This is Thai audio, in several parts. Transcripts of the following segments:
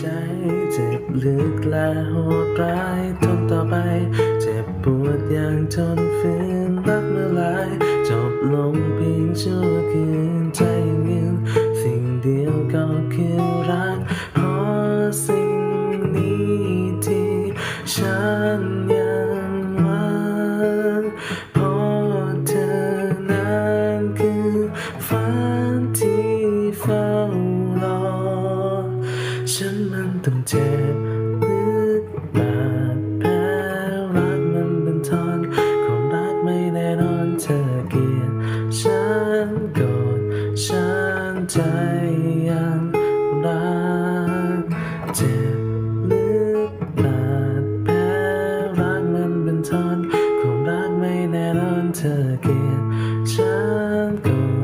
ใจเจ็บลึกและโหดร้ายทนต่อไป เจ็บปวดอย่างทนฝืนรักเมื่อไรจบลงเพียงชั่วคืนใจงยืนสิ่งเดียวก็คือรักเพราะสิ่งนี้ที่ฉันยังหวังเพราะเธอนั้นคือฝันที่ ฉันมันต้องเจ็บลึกบาดแผลรักมันเป็นทอนความรักไม่แน่นอนเธอเกลียดฉันโกรธฉันใจยังรักเจ็บลึกบาดแผลรักมันเป็นทอนความรักไม่แน่นอนเธอเกลียดฉันโกรธ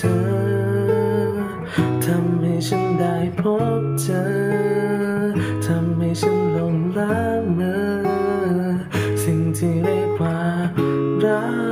ธอ ทำให้ฉันได้พบเธอ ทำให้ฉันหลงละเมือสิ่งที่เรียกว่ารัก